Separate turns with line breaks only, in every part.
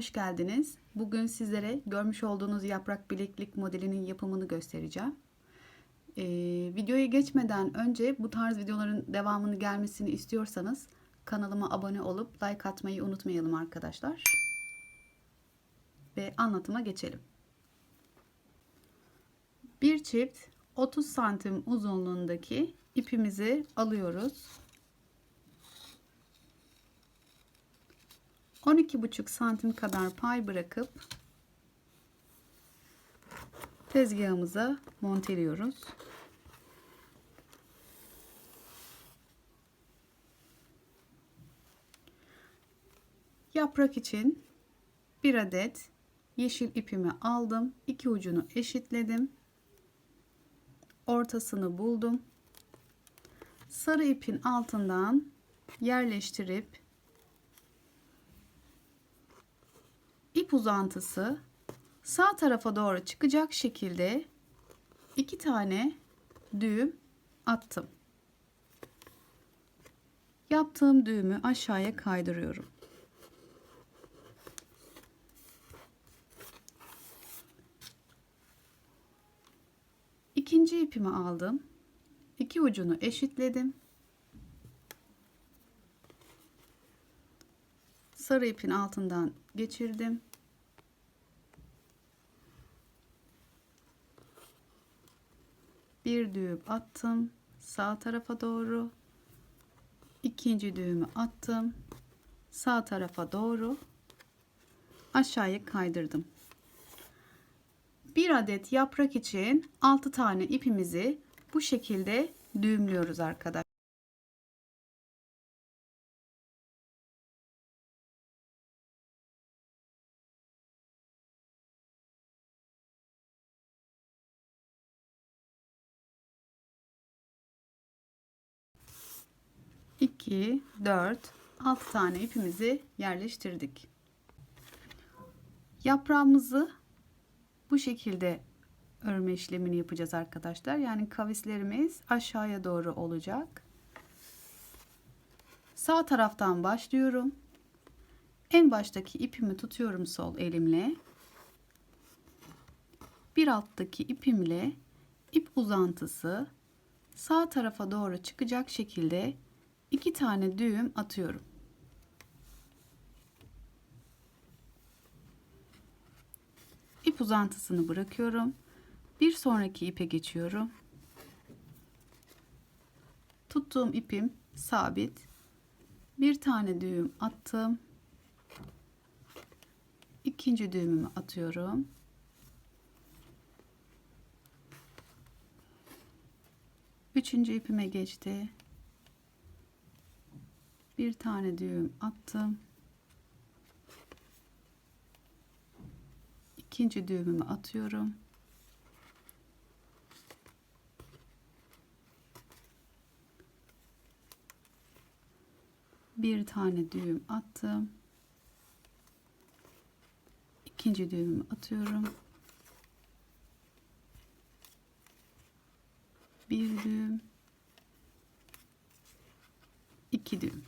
Hoş geldiniz. Bugün sizlere görmüş olduğunuz yaprak bileklik modelinin yapımını göstereceğim. Ee, videoya geçmeden önce bu tarz videoların devamını gelmesini istiyorsanız kanalıma abone olup like atmayı unutmayalım arkadaşlar. Ve anlatıma geçelim. Bir çift 30 santim uzunluğundaki ipimizi alıyoruz. 12,5 santim kadar pay bırakıp tezgahımıza monteliyoruz. Yaprak için bir adet yeşil ipimi aldım. iki ucunu eşitledim. Ortasını buldum. Sarı ipin altından yerleştirip ip uzantısı sağ tarafa doğru çıkacak şekilde iki tane düğüm attım. Yaptığım düğümü aşağıya kaydırıyorum. İkinci ipimi aldım. İki ucunu eşitledim. Sarı ipin altından geçirdim. Bir düğüm attım sağ tarafa doğru. İkinci düğümü attım sağ tarafa doğru. Aşağıya kaydırdım. Bir adet yaprak için 6 tane ipimizi bu şekilde düğümlüyoruz arkadaşlar. İki, dört, altı tane ipimizi yerleştirdik. Yaprağımızı bu şekilde örme işlemini yapacağız arkadaşlar. Yani kavislerimiz aşağıya doğru olacak. Sağ taraftan başlıyorum. En baştaki ipimi tutuyorum sol elimle. Bir alttaki ipimle ip uzantısı sağ tarafa doğru çıkacak şekilde iki tane düğüm atıyorum. ip uzantısını bırakıyorum. Bir sonraki ipe geçiyorum. Tuttuğum ipim sabit. Bir tane düğüm attım. İkinci düğümümü atıyorum. Üçüncü ipime geçti. Bir tane düğüm attım. ikinci düğümümü atıyorum. Bir tane düğüm attım. İkinci düğümümü atıyorum. Bir düğüm. iki düğüm.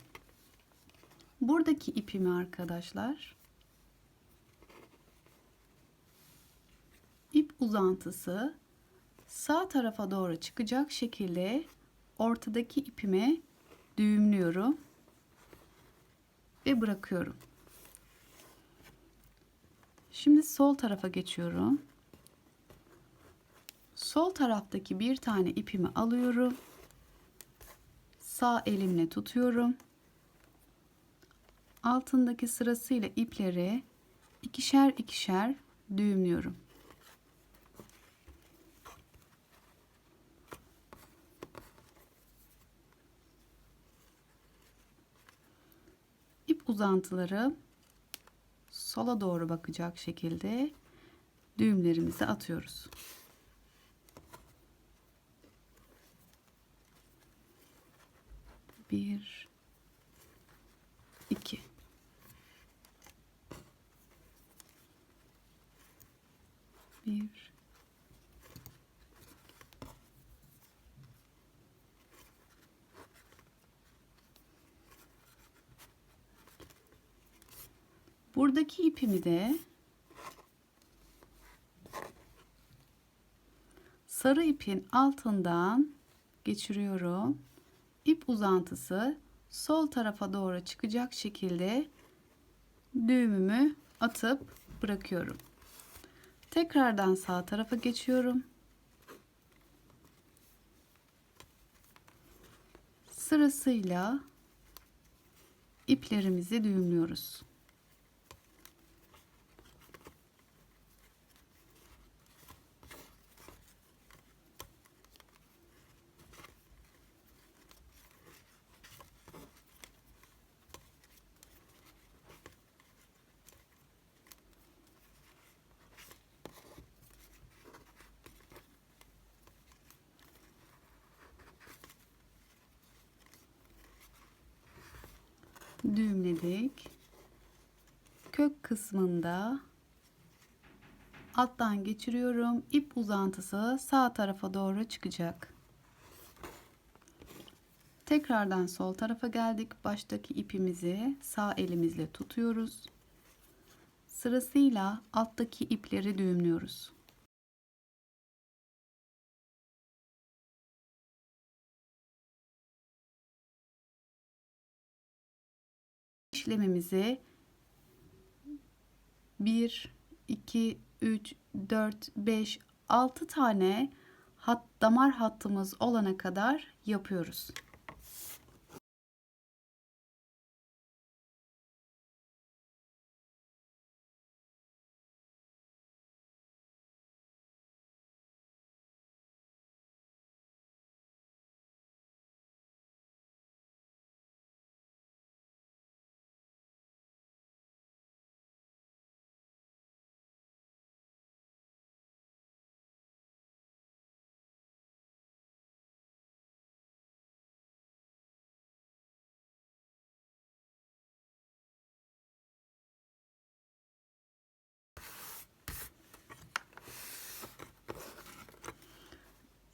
Buradaki ipimi arkadaşlar uzantısı sağ tarafa doğru çıkacak şekilde ortadaki ipime düğümlüyorum ve bırakıyorum. Şimdi sol tarafa geçiyorum. Sol taraftaki bir tane ipimi alıyorum. Sağ elimle tutuyorum. Altındaki sırasıyla ipleri ikişer ikişer düğümlüyorum. uzantıları sola doğru bakacak şekilde düğümlerimizi atıyoruz. Bir, iki. Bir, Buradaki ipimi de sarı ipin altından geçiriyorum. İp uzantısı sol tarafa doğru çıkacak şekilde düğümümü atıp bırakıyorum. Tekrardan sağ tarafa geçiyorum. Sırasıyla iplerimizi düğümlüyoruz. Kısmında alttan geçiriyorum. İp uzantısı sağ tarafa doğru çıkacak. Tekrardan sol tarafa geldik. Baştaki ipimizi sağ elimizle tutuyoruz. Sırasıyla alttaki ipleri düğümlüyoruz. işlemimizi 1 2 3 4 5 6 tane hat damar hattımız olana kadar yapıyoruz.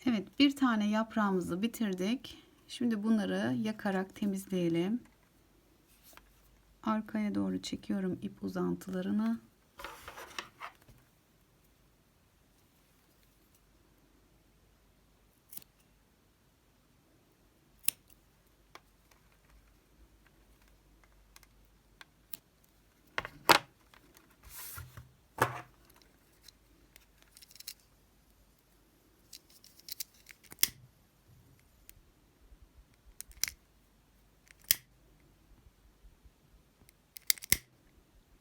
Evet bir tane yaprağımızı bitirdik. Şimdi bunları yakarak temizleyelim. Arkaya doğru çekiyorum ip uzantılarını.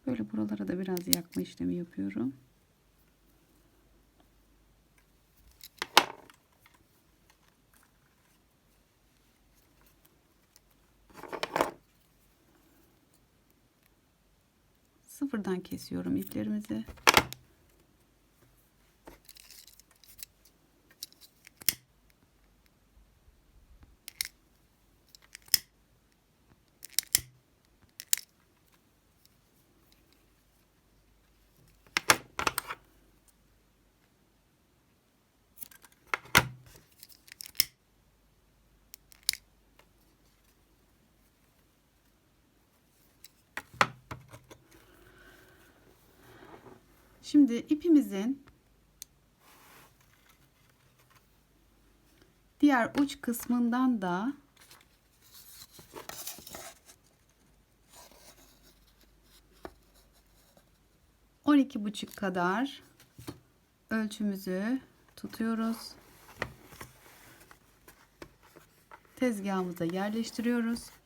Böyle buralara da biraz yakma işlemi yapıyorum. Sıfırdan kesiyorum iplerimizi. Şimdi ipimizin diğer uç kısmından da on iki buçuk kadar ölçümüzü tutuyoruz. Tezgahımıza yerleştiriyoruz.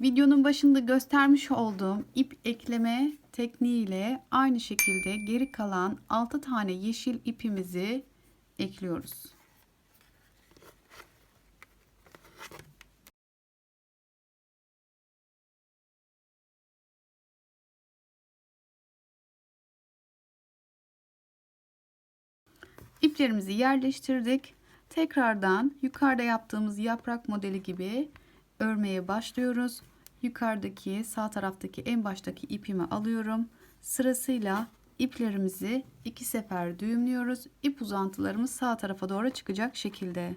Videonun başında göstermiş olduğum ip ekleme tekniğiyle aynı şekilde geri kalan 6 tane yeşil ipimizi ekliyoruz. İplerimizi yerleştirdik. Tekrardan yukarıda yaptığımız yaprak modeli gibi örmeye başlıyoruz. Yukarıdaki sağ taraftaki en baştaki ipimi alıyorum. Sırasıyla iplerimizi iki sefer düğümlüyoruz. İp uzantılarımız sağ tarafa doğru çıkacak şekilde.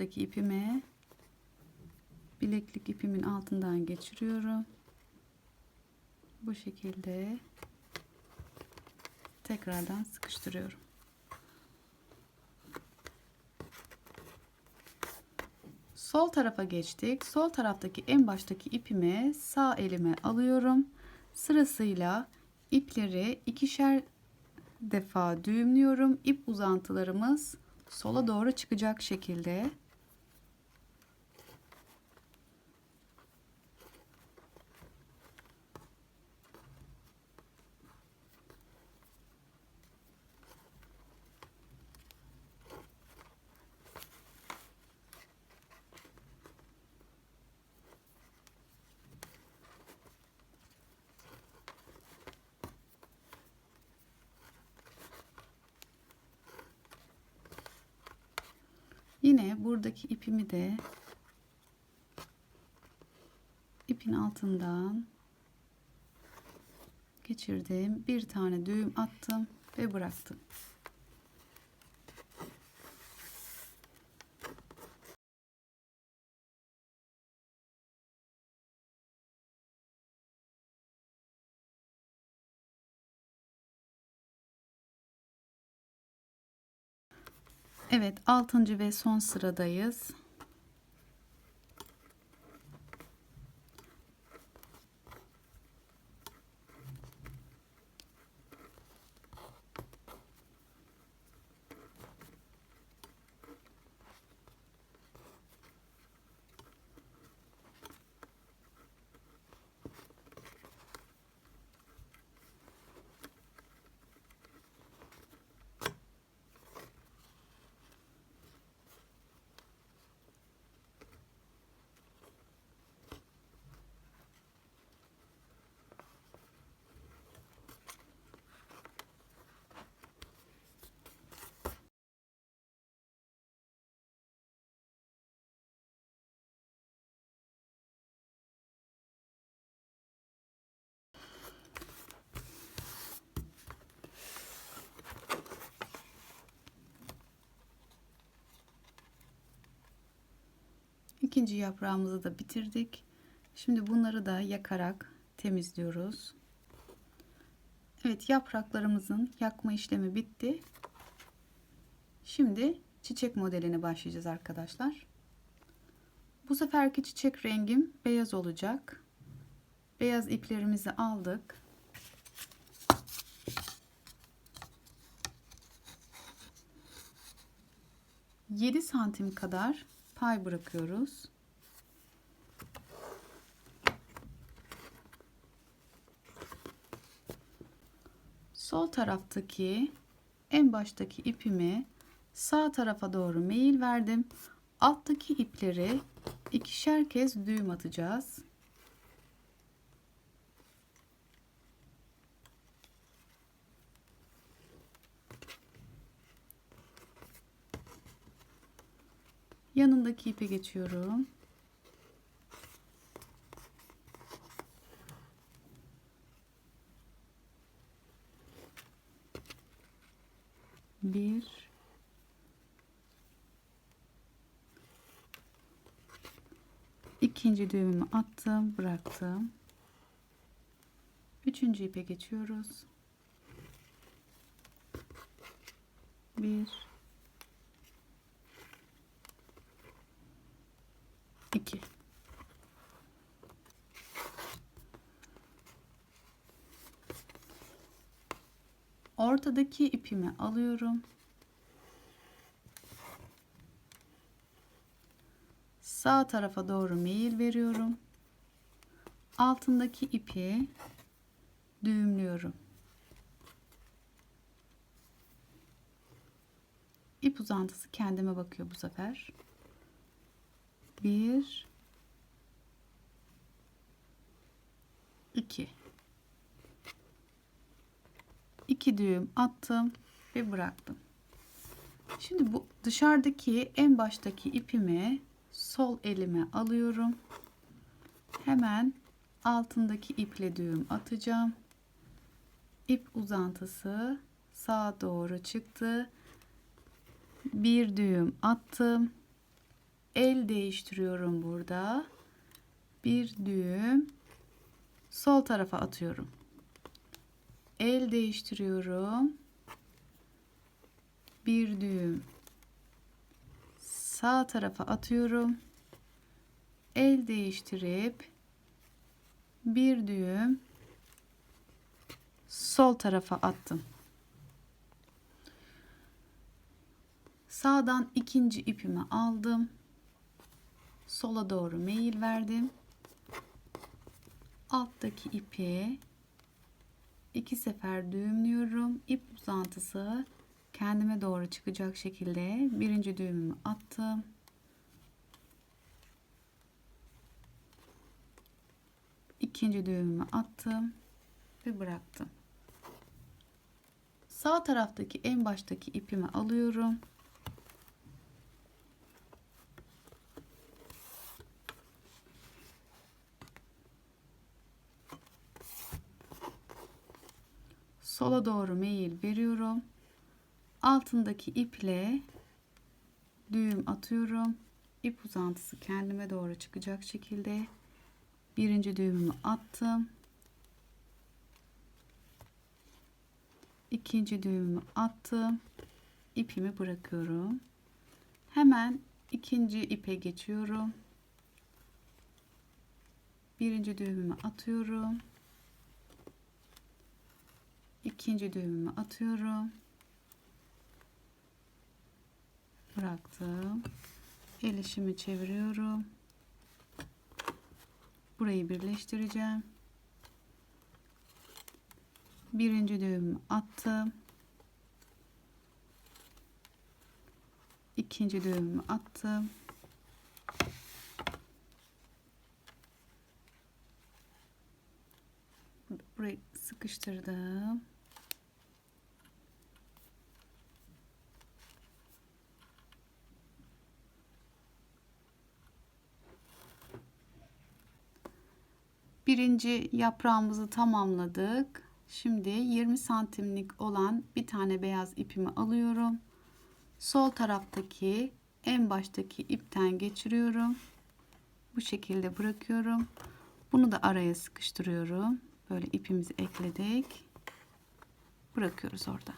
Buradaki ipimi bileklik ipimin altından geçiriyorum. Bu şekilde tekrardan sıkıştırıyorum. Sol tarafa geçtik. Sol taraftaki en baştaki ipimi sağ elime alıyorum. Sırasıyla ipleri ikişer defa düğümlüyorum. İp uzantılarımız sola doğru çıkacak şekilde. Buradaki ipimi de ipin altından geçirdim. Bir tane düğüm attım ve bıraktım. Evet, 6. ve son sıradayız. İkinci yaprağımızı da bitirdik. Şimdi bunları da yakarak temizliyoruz. Evet yapraklarımızın yakma işlemi bitti. Şimdi çiçek modeline başlayacağız arkadaşlar. Bu seferki çiçek rengim beyaz olacak. Beyaz iplerimizi aldık. Yedi santim kadar pay bırakıyoruz. Sol taraftaki en baştaki ipimi sağ tarafa doğru meyil verdim. Alttaki ipleri ikişer kez düğüm atacağız. Yanındaki ipe geçiyorum. Bir ikinci düğümümü attım, bıraktım. Üçüncü ipe geçiyoruz. Bir 2 Ortadaki ipimi alıyorum. Sağ tarafa doğru meyil veriyorum. Altındaki ipi düğümlüyorum. İp uzantısı kendime bakıyor bu sefer bir iki iki düğüm attım ve bıraktım. Şimdi bu dışarıdaki en baştaki ipimi sol elime alıyorum. Hemen altındaki iple düğüm atacağım. İp uzantısı sağa doğru çıktı. Bir düğüm attım El değiştiriyorum burada. Bir düğüm sol tarafa atıyorum. El değiştiriyorum. Bir düğüm sağ tarafa atıyorum. El değiştirip bir düğüm sol tarafa attım. Sağdan ikinci ipimi aldım. Sola doğru meyil verdim. Alttaki ipi iki sefer düğümlüyorum. İp uzantısı kendime doğru çıkacak şekilde birinci düğümümü attım. ikinci düğümümü attım ve bıraktım. Sağ taraftaki en baştaki ipimi alıyorum. Sola doğru meyil veriyorum. Altındaki iple düğüm atıyorum. İp uzantısı kendime doğru çıkacak şekilde birinci düğümümü attım. ikinci düğümümü attım. ipimi bırakıyorum. Hemen ikinci ipe geçiyorum. Birinci düğümümü atıyorum. İkinci düğümümü atıyorum. Bıraktım. El işimi çeviriyorum. Burayı birleştireceğim. Birinci düğümü attım. İkinci düğümü attım. Burayı sıkıştırdım. Birinci yaprağımızı tamamladık. Şimdi 20 santimlik olan bir tane beyaz ipimi alıyorum. Sol taraftaki en baştaki ipten geçiriyorum. Bu şekilde bırakıyorum. Bunu da araya sıkıştırıyorum. Böyle ipimizi ekledik. Bırakıyoruz orada.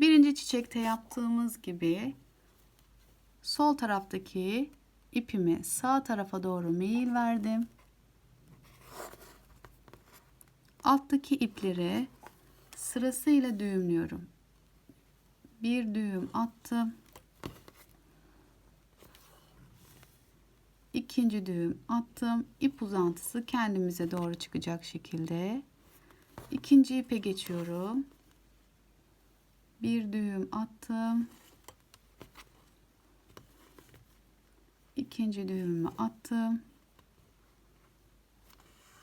Birinci çiçekte yaptığımız gibi sol taraftaki ipimi sağ tarafa doğru meyil verdim. Alttaki ipleri sırasıyla düğümlüyorum. Bir düğüm attım. İkinci düğüm attım. İp uzantısı kendimize doğru çıkacak şekilde. ikinci ipe geçiyorum. Bir düğüm attım. ikinci düğümümü attım.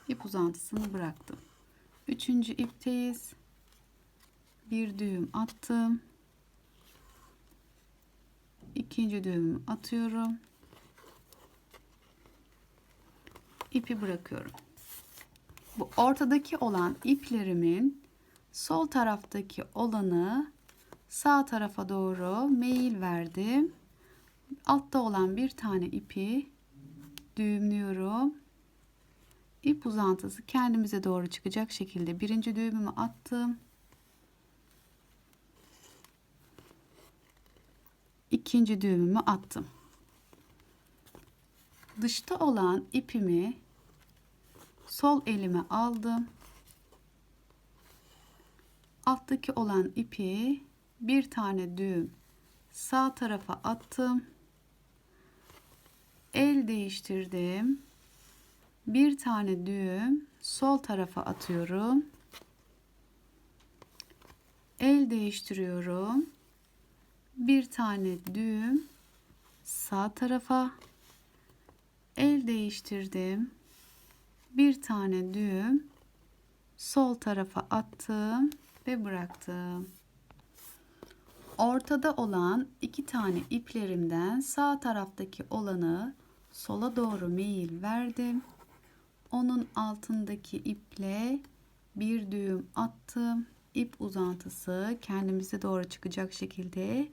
İp uzantısını bıraktım. Üçüncü ipteyiz. Bir düğüm attım. İkinci düğümü atıyorum. İpi bırakıyorum. Bu ortadaki olan iplerimin sol taraftaki olanı sağ tarafa doğru meyil verdim altta olan bir tane ipi düğümlüyorum. İp uzantısı kendimize doğru çıkacak şekilde birinci düğümümü attım. ikinci düğümümü attım. Dışta olan ipimi sol elime aldım. Alttaki olan ipi bir tane düğüm sağ tarafa attım el değiştirdim. Bir tane düğüm sol tarafa atıyorum. El değiştiriyorum. Bir tane düğüm sağ tarafa. El değiştirdim. Bir tane düğüm sol tarafa attım ve bıraktım. Ortada olan iki tane iplerimden sağ taraftaki olanı sola doğru meyil verdim. Onun altındaki iple bir düğüm attım. ip uzantısı kendimize doğru çıkacak şekilde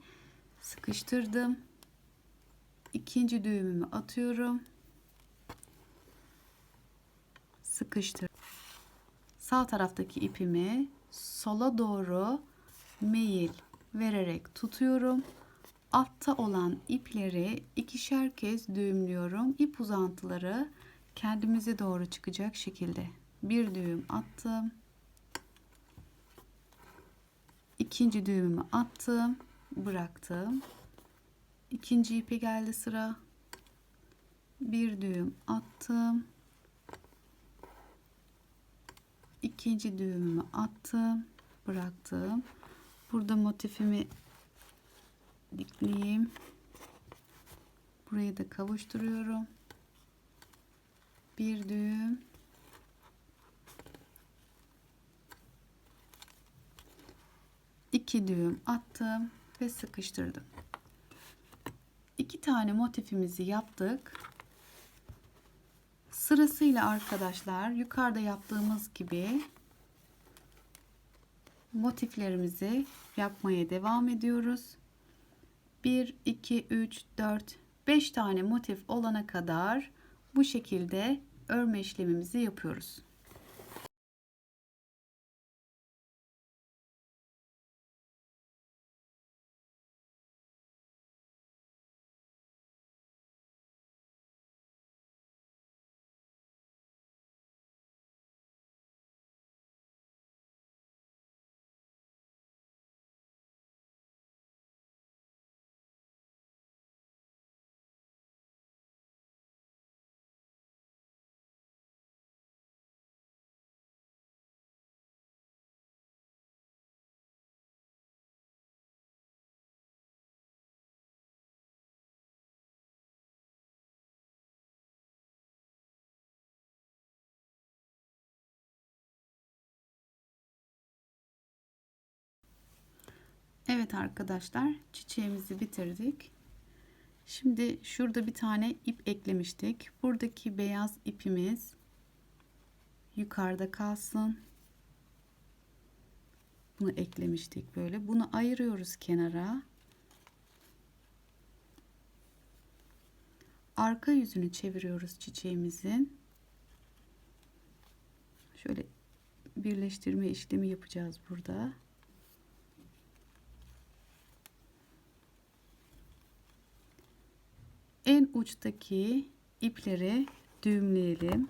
sıkıştırdım. İkinci düğümümü atıyorum. Sıkıştır. Sağ taraftaki ipimi sola doğru meyil vererek tutuyorum. Altta olan ipleri ikişer kez düğümlüyorum. İp uzantıları kendimize doğru çıkacak şekilde. Bir düğüm attım. İkinci düğümümü attım. Bıraktım. İkinci ipi geldi sıra. Bir düğüm attım. İkinci düğümümü attım. Bıraktım. Burada motifimi dikleyeyim. Burayı da kavuşturuyorum. Bir düğüm. iki düğüm attım ve sıkıştırdım. İki tane motifimizi yaptık. Sırasıyla arkadaşlar yukarıda yaptığımız gibi motiflerimizi yapmaya devam ediyoruz. 1, 2, 3, 4, 5 tane motif olana kadar bu şekilde örme işlemimizi yapıyoruz. Evet arkadaşlar çiçeğimizi bitirdik. Şimdi şurada bir tane ip eklemiştik. Buradaki beyaz ipimiz yukarıda kalsın. Bunu eklemiştik böyle. Bunu ayırıyoruz kenara. Arka yüzünü çeviriyoruz çiçeğimizin. Şöyle birleştirme işlemi yapacağız burada. En uçtaki ipleri düğümleyelim.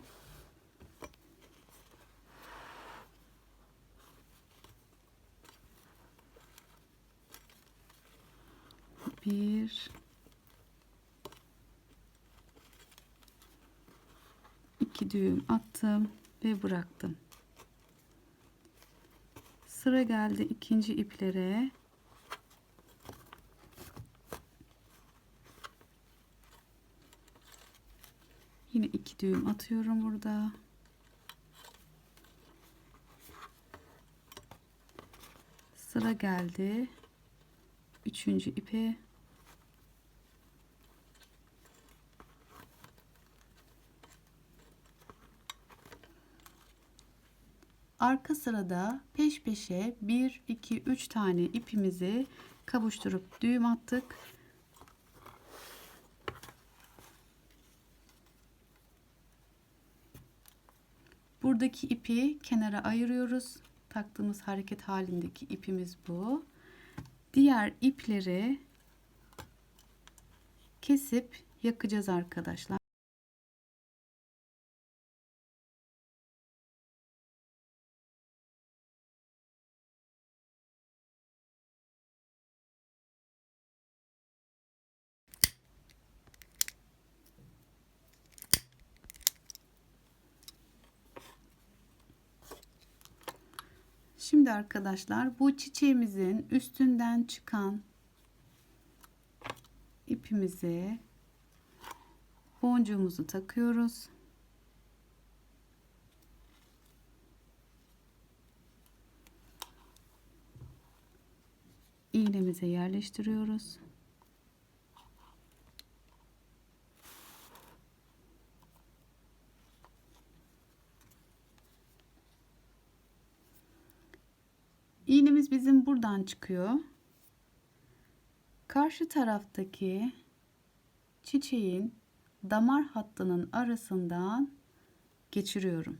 Bir iki düğüm attım ve bıraktım. Sıra geldi ikinci iplere. Yine iki düğüm atıyorum burada. Sıra geldi. Üçüncü ipe. Arka sırada peş peşe 1 2 3 tane ipimizi kavuşturup düğüm attık. Buradaki ipi kenara ayırıyoruz. Taktığımız hareket halindeki ipimiz bu. Diğer ipleri kesip yakacağız arkadaşlar. Arkadaşlar bu çiçeğimizin üstünden çıkan ipimize boncuğumuzu takıyoruz. iğnemize yerleştiriyoruz. Bizim buradan çıkıyor. Karşı taraftaki çiçeğin damar hattının arasından geçiriyorum.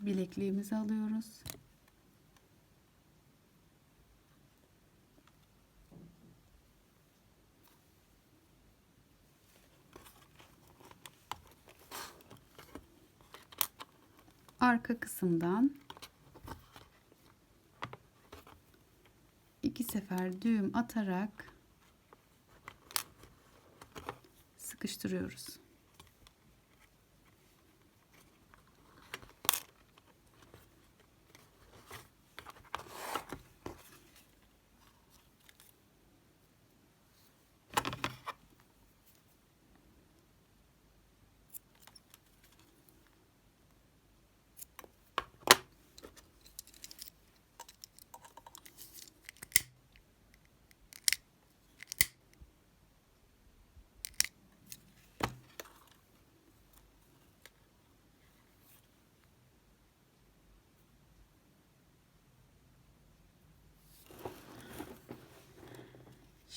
Bilekliğimizi alıyoruz. Arka kısımdan iki sefer düğüm atarak sıkıştırıyoruz.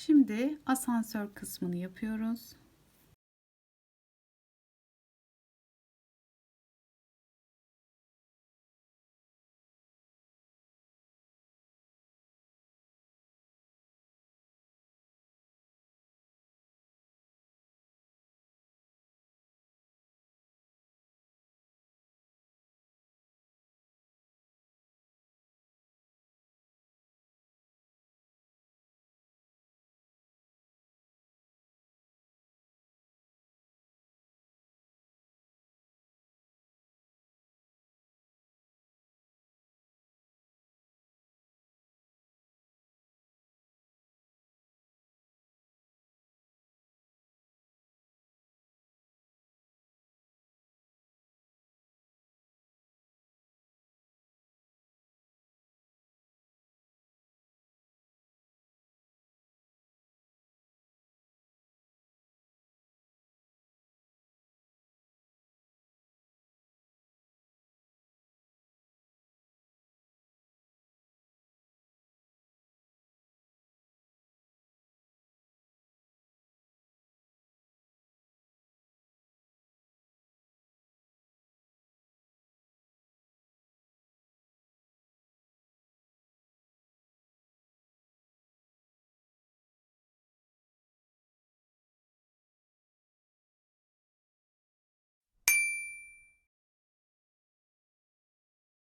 Şimdi asansör kısmını yapıyoruz.